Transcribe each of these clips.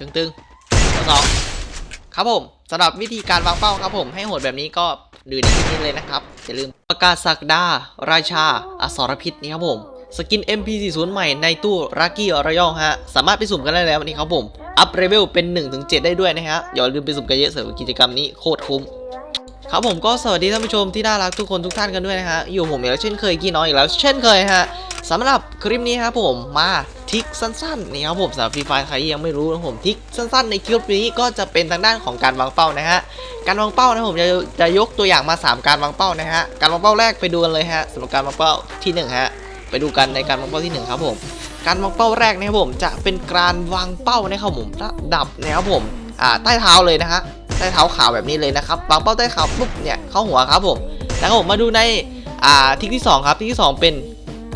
ตึงตึงสองครับผมสำหรับวิธีการวางเป้าครับผมให้โหดแบบนี้ก็ดูในคลิปนี้เลยนะครับอย่าลืมประกาศสักดา ราชาอสรพิษนี่ครับผม สกิน MP40 ใหม่ในตู้รักกี้ระยองฮะ สามารถไปสุ่มกันได้แล้ววันนี้ครับผม อัพเรเวลเป็น 1-7 ได้ด้วยนะฮะอย่าลืมไปสุ่มกันเยอะเสริมกิจกรรมนี้โคตรคุ้ม ครับผมก็สวัสดีท่านผู้ชมที่น่ารักทุกคนทุกท่านกันด้วยนะฮะอยู่ผมอีกแล้วเช่นเคยกี้น้อยอีกแล้วเช่นเคยฮะสำหรับคลิปนี้ครับผมมาทิกสั้นๆนี่ครับผมสำหรับฟรีไฟใครยังไม่รู้นะผมทิกสั้นๆ ในคลิปนี้ก็จะเป็นทางด้านของการวางเป้านะฮะการวางเป้านะผมจะจะยกตัวอย่างมา 3 การวางเป้านะฮะการวางเป้าแรกไปดูกันเลยฮะสำหรับการวางเป้าที่หนึ่งฮะไปดูกันในการวางเป้าที่หนึ่งครับผม การวางเป้าแรกนะครับผมจะเป็นการวางเป้านะครับผมระดับนะครับผมอ่าใต้เท้าเลยนะฮะ ใต้เท้าขาวแบบนี้เลยนะครับวางเป้าใต้เท้าปุ๊บเนี่ยเข้าหัวครับผมแล้วก็ผมมาดูในอ่าทิกที่สองครับทิกที่สองเป็น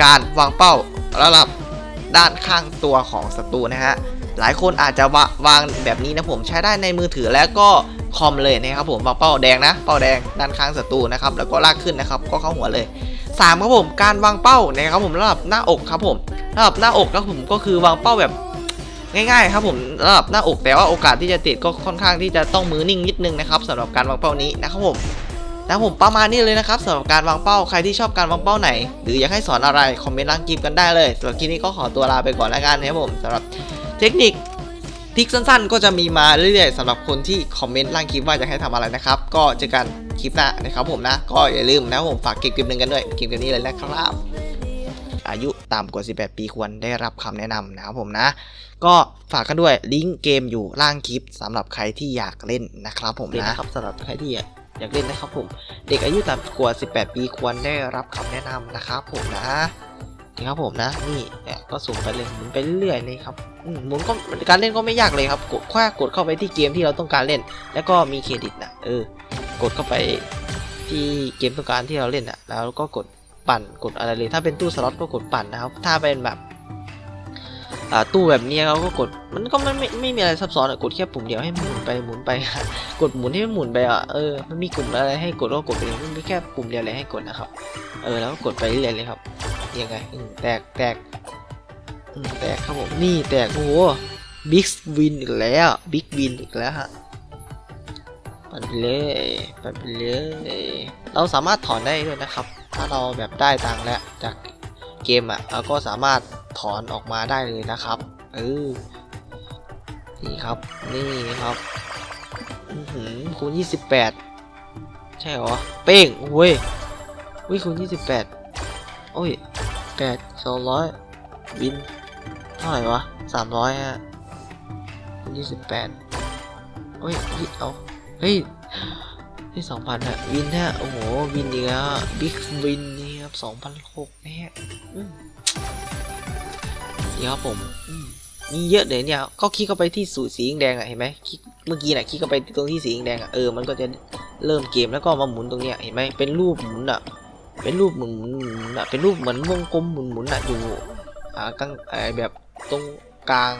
การวางเป้าระดับด้านข้างตัวของศัตรูนะฮะหลายคนอาจจะวางแบบนี้นะผมใช้ได้ในมือถือแล้วก็คอมเลยนะครับผมวางเป้าแดงนะ เป้าแดงด้านข้างศัตรูนะครับแล้วก็ลากขึ้นนะครับก็เข้าหัวเลยสามครับผมการวางเป้านะครับผมระดับหน้าอกครับผมระดับหน้าอกครับผมก็คือวางเป้าแบบ ง่ายๆครับผมระดับหน้าอกแต่ว่าโอกาสที่จะติดก็ค่อนข้างที่จะต้องมือนิ่งนิดนึงนะครับสำหรับการวางเป้านี้นะครับผมนะผมประมาณนี้เลยนะครับสำหรับการวางเป้าใครที่ชอบการวางเป้าไหน หรืออยากให้สอนอะไรคอมเมนต์ล่างคลิปกันได้เลยสำหรับคลิปนี้ก็ขอตัวลาไปก่อนแล้วกันนะครับผมสำหรับเทคนิคทิกสั้นๆ ก็จะมีมาเรื่อยๆสำหรับคนที่คอมเมนต์ล่างคลิปว่าจะให้ทำอะไรนะครับ ก็เจอกันคลิปหน้านะครับผมนะ ก็อย่าลืมนะผมฝากเก็บเกมหนึ่งกันด้วยเกมตัวนี้เลยนะครับ อายุต่ำกว่า 18 ปีควรได้รับคำแนะนำนะครับผมนะ ก็ฝากกันด้วยลิงก์เกมอยู่ล่างคลิปสำหรับใครที่อยากเล่นนะครับผมนะครับสำหรับใครที่อยากเล่นนะครับผม เด็กอายุต่ำกว่า 18 ปีควรได้รับคำแนะนำนะครับผมนะนี่ครับผมนะนี่ก็สุ่มไปเลยหมุนไปเรื่อยๆเลยครับหมุนก็การเล่นก็ไม่ยากเลยครับกดแค่กดเข้าไปที่เกมที่เราต้องการเล่น แล้วก็มีเครดิตนะเออกดเข้าไปที่เกมต้องการที่เราเล่นอะแล้วก็กด ปั่นกดอะไรเลย ถ้าเป็นตู้สล็อตก็กดปั่นนะครับ ถ้าเป็นแบบตู้แบบนี้เราก็กดมันก็ไม่ไม่ไม่มีอะไรซับซ้อนอะกดแค่ปุ่มเดียวให้หมุนไปหมุนไป กดหมุนให้มันหมุนไปอะเออมันมีกลุ่มอะไรให้กดก็กดไปเลยมันมีแค่ปุ่มเดียวเลยให้กดนะครับ เออแล้วก็กดไปเรื่อยๆเลยครับยังไงอืมแตกแตกอืมแตกครับผมนี่แตกโอ้โหบิ๊กวินอีกแล้วบิ๊กวินอีกแล้วฮะปั่นไปเลยปั่นไปเลยเราสามารถถอนได้ด้วยนะครับาเราแบบได้ตังค์แล้วจากเกมอะเราก็สามารถถอนออกมาได้เลยนะครับ เออ นี่ครับ นี่ครับอื้อหือคูณ28ใช่หรอ เป้งโอ้ยวิคูณ28โอ้ยแปดสองร้อยวิน เท่าไหร่วะสามร้อยฮะยี่สิบแปดโอ้ยเฮ้ยเอา เฮ้ย ที่สองพันฮะวินฮะโอ้โหวินอีกแล้วบิ๊กวินนี่ครับสองพันหกแน่อืมนี่ครับผมมีเยอะเลยเนี่ยก็คลิกเข้าไปที่สูตรสีแดงอะเห็นไหมคลิกเมื่อกี้น่ะคลิกเข้าไปตรงที่สีแดงอะเออมันก็จะเริ่มเกมแล้วก็มาหมุนตรงเนี้ยเห็นไหมเป็นรูปหมุนอะ เป็นรูปหมุนหมุนหมุนอะเป็นรูปเหมือนวงกลมหมุนหมุนอะอยู่อ่ากลางไอแบบตรงกลาง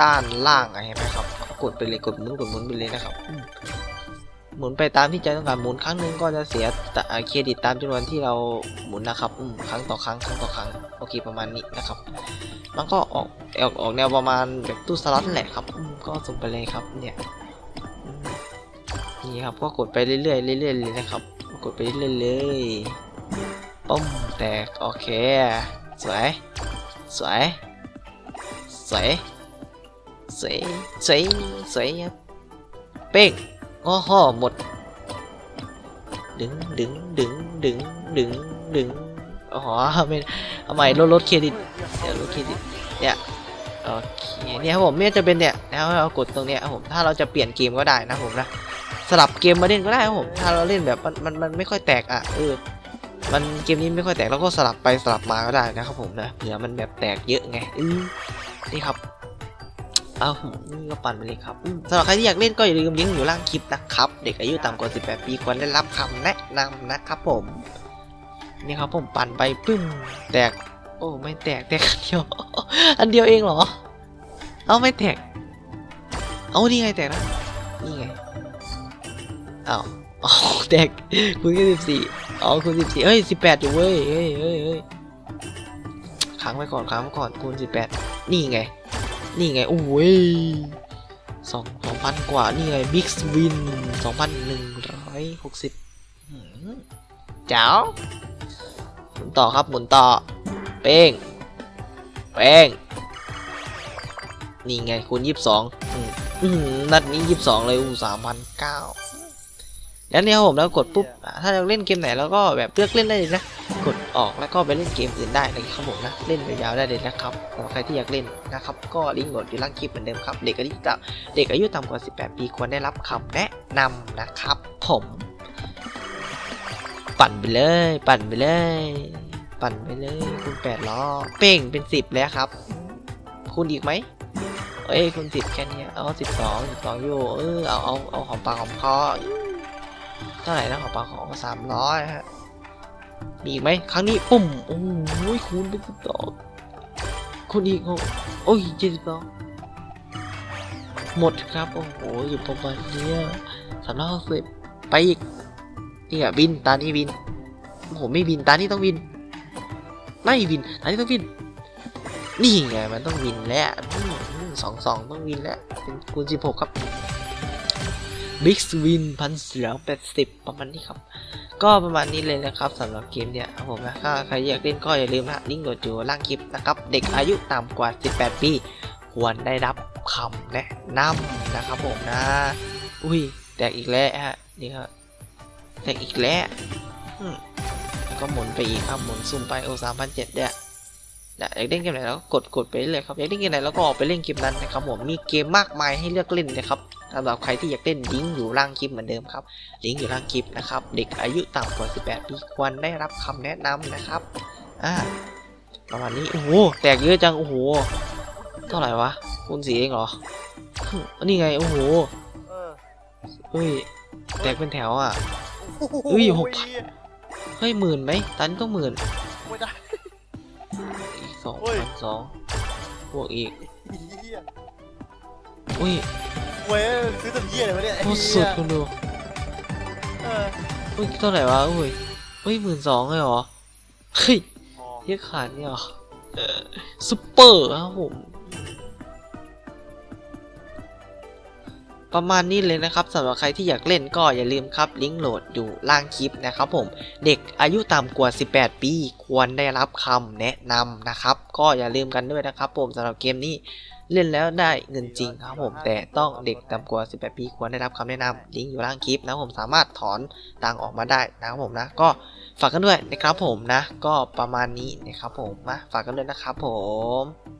ด้านล่างอะเห็นไหมครับกดไปเลยกดหมุนกดหมุนไปเลยนะครับ หมุนไปตามที่ใจต้องการหมุนครั้งหนึ่งก็จะเสียอาเครดิตตามจำนวนที่เราหมุนนะครับครั้งต่อครั้งครั้งต่อครั้งโอเคประมาณนี้นะครับ มันก็ออกออกออกแนวประมาณแบบตู้สล็อตแหละครับก็ส่งไปเลยครับเนี่ยนี่ครับก็กดไปเรื่อยๆเรื่อยๆเลยนะครับกดไปเรื่อยๆเลยปุ้มแตกโอเคสวยสวยสวยสวยสวยสวยครับเป้ง อ้โหหมด ดึงดึงดึงดึงดึงดึงอ๋อไม่ทำไมลดลดเครดิตเดี๋ยวลดเครดิตเนี่ยโอเคเนี่ยครับผมไม่ว่าจะเป็นเนี่ยแล้วเรากดตรงเนี้ยครับผมถ้าเราจะเปลี่ยนเกมก็ได้นะผมนะสลับเกมมาเล่นก็ได้ครับผมถ้าเราเล่นแบบมันมันมันไม่ค่อยแตกอะเออมันเกมนี้ไม่ค่อยแตกเราก็สลับไปสลับมาก็ได้นะครับผมนะเผื่อมันแบบแตกเยอะไงอือนี่ครับ เอานี่ก็ปั่นไปเลยครับสำหรับใครที่อยากเล่นก็อย่าลืมลิงก์อยู่ล่างคลิปนะครับ เด็กอายุต่ำกว่า 18 ปีควรได้รับคำแนะนำนะครับผม นี่ครับผมปั่นไปปึ้มแตก โอ้ไม่แตกแตกอันเดียว อันเดียวเองเหรอ เอาไม่แตก เอานี่ไงแตกนะนี่ไงเอ้าวอ๋อแตกคุณแค่สิบสี่อ๋อคูณสิบสี่เอ้ยสิบแปดอยู่เว้ยเฮ้ยเฮ้ยเฮ้ยค้างไว้ก่อนค้างไว้ก่อนคูณสิบแปดนี่ไง นี่ไง โอ้ยสองสองพันกว่า นี่ไงบิ๊กวินสองพันหนึ่งร้อยหกสิบเจ้าหมุนต่อครับ หมุนต่อ เป้ง เป้ง นี่ไงคูณยี่สิบสองนัดนี้ยี่สิบสองเลยอู้สามพันเก้าแล้วเนี่ยผมแล้วกดปุ๊บ ถ้าเราเล่นเกมไหนแล้วก็แบบเลือกเล่นได้เลยนะ กดออกแล้วก็ไปเล่นเกมอื่นได้นะครับผมนะเล่นยาวๆได้เลยนะครับสำหรับใครที่อยากเล่นนะครับก็ลิงก์โหลดอยู่ล่างคลิปเหมือนเดิมครับเด็กอายุต่ำเด็กอายุต่ำกว่า 18 ปีควรได้รับคำแนะนำนะครับ ผม ปั่นไปเลย ปั่นไปเลย ปั่นไปเลยคุณแปดล้อเป้งเป็นสิบแล้วครับ คุณอีกไหมเอ้ยคุณสิบแค่นี้เอาสิบสองสิบสองอยู่เออเอาเอาเอาของปากของคอเท่าไหร่นะของปากของสามร้อยฮะ มีอีกไหมครั้งนี้ปุ่มโอ้ยคูณเป็นสิบสองคูณอีกโอ้โอ้ยเจ็ดสิบสองหมดครับ โอ้โหอยู่ประมาณเนี้ยสามร้อยหกสิบไปอีกนี่อะบินตานี้บินผมไม่บินตานี้ต้องบิน ไม่บินตานี้ต้องบิน นี่ไงมันต้องบินแล้วสองสองต้องบินแล้วเป็นคูณสิบหกครับบิ๊กสวินพันเสือแปดสิบประมาณนี้ครับ ก็ประมาณนี้เลยนะครับสำหรับเกมเนี่ยครับผมนะถ้าใครอยากเล่นก็อย่าลืมนะลิงก์โหลดอยู่ล่างคลิปนะครับ เด็กอายุต่ำกว่า 18 ปี ควรได้รับคำแนะนำนะครับผมนะ อุ้ยแตกอีกแล้วฮะนี่ครับแตกอีกแล้วก็หมุนไปอีกครับหมุนซุ่มไปโอสามพันเจ็ดเนี่ย นะอยากเล่นเกมไหนแล้วก็กดกดไปเรื่อยครับอยากเล่นเกมไหนแล้วก็ออกไปเล่นเกมนั้นนะครับผมมีเกมมากมายให้เลือกเล่นนะครับสำหรับใครที่อยากเล่นลิงก์อยู่ล่างคลิปเหมือนเดิมครับลิงก์อยู่ล่างคลิปนะครับเด็กอายุต่ำกว่า 18 ปีควรได้รับคำแนะนำนะครับอ่าประมาณนี้โอ้โหแตกเยอะจังโอ้โหเท่าไหร่วะคูณสีเองเหรออันนี้ไงโอ้โหเฮ้ยแตกเป็นแถวอะอ้โเอ้ยหกพันเฮ้ยหมื่นไหมตันต้องหมื่น สองบวกอีกเหี้ยอุ้ยเว้ยซื้อทำเหี้ยอะไรวะเนี่ยโคตรสุดคุณดูเอออุ้ยเท่าไหร่วะอุ้ยเฮ้ยหมื่นสองเลยเหรอเฮ้ยพอเรียกขาดเนี่ยเหรอเออซุปเปอร์ครับผม ประมาณนี้เลยนะครับสำหรับใครที่อยากเล่นก็อย่าลืมครับลิงก์โหลดอยู่ล่างคลิปนะครับผมเด็กอายุต่ำกว่า 18 ปี ควรได้รับคำแนะนำนะครับ ก็อย่าลืมกันด้วยนะครับผมสำหรับเกมนี้เล่นแล้วได้เงินจริงครับผมแต่ต้องเด็กต่ำกว่า 18 ปีควรได้รับคำแนะนำลิงก์อยู่ล่างคลิปนะผมสามารถถอนตังออกมาได้นะครับผมนะ ก็ฝากกันด้วยนะครับผมนะ ก็ประมาณนี้นะครับผมมาฝากกันด้วยนะครับผม